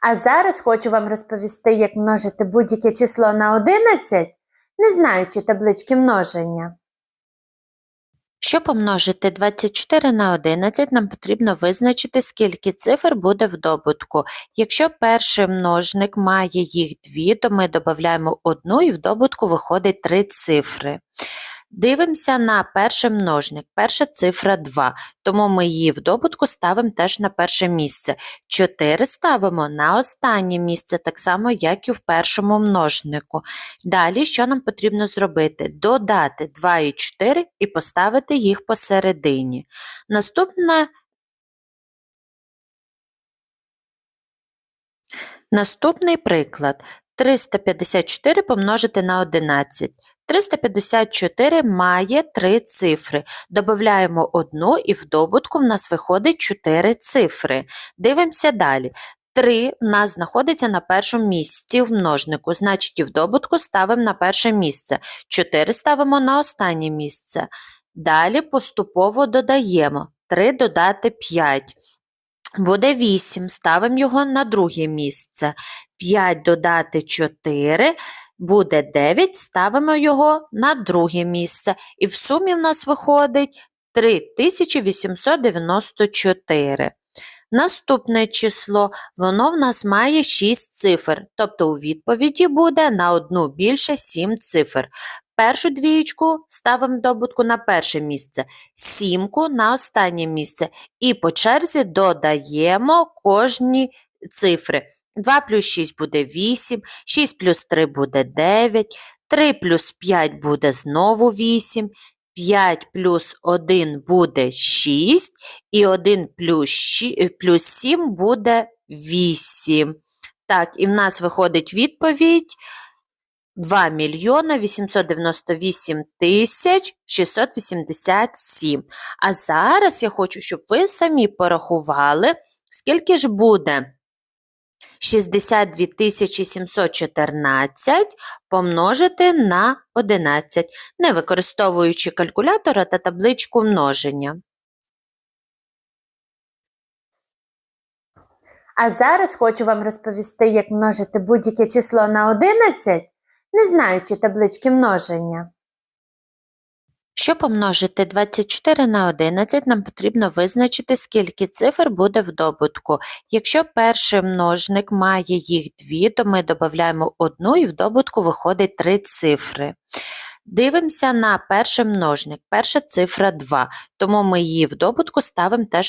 А зараз хочу вам розповісти, як множити будь-яке число на 11, не знаючи таблички множення. Щоб помножити 24 на 11, нам потрібно визначити, скільки цифр буде в добутку. Якщо перший множник має їх дві, то ми додаємо одну і в добутку виходить три цифри. Дивимося на перший множник. Перша цифра 2, тому ми її в добутку ставимо теж на перше місце. 4 ставимо на останнє місце, так само, як і в першому множнику. Далі, що нам потрібно зробити? Додати 2 і 4 і поставити їх посередині. Наступне Наступний приклад. 354 помножити на 11. 354 має 3 цифри. Додаємо одну і в добутку в нас виходить 4 цифри. Дивимося далі. 3 в нас знаходиться на першому місці в множнику, значить і в добутку ставимо на перше місце. 4 ставимо на останнє місце. Далі поступово додаємо 3 додати 5. Буде 8, ставимо його на друге місце. 5 додати 4, буде 9, ставимо його на друге місце. І в сумі в нас виходить 3894. Наступне число, воно в нас має 6 цифр, тобто у відповіді буде на одну більше 7 цифр. Першу двієчку ставимо добутку на перше місце, сімку на останнє місце. І по черзі додаємо кожні цифри. 2 плюс 6 буде 8, 6 плюс 3 буде 9, 3 плюс 5 буде знову 8, 5 плюс 1 буде 6, і 1 плюс, 6, плюс 7 буде 8. Так, і в нас виходить відповідь 2 мільйона 898 тисяч 687. А зараз я хочу, щоб ви самі порахували, скільки ж буде 62 тисячі 714 помножити на 11, не використовуючи калькулятора та табличку множення. А зараз хочу вам розповісти, як множити будь-яке число на 11, не знаючи таблички множення. Щоб помножити 24 на 11, нам потрібно визначити, скільки цифр буде в добутку. Якщо перший множник має їх дві, то ми додаємо одну і в добутку виходить три цифри. Дивимося на перший множник. Перша цифра 2, тому ми її в добутку ставимо теж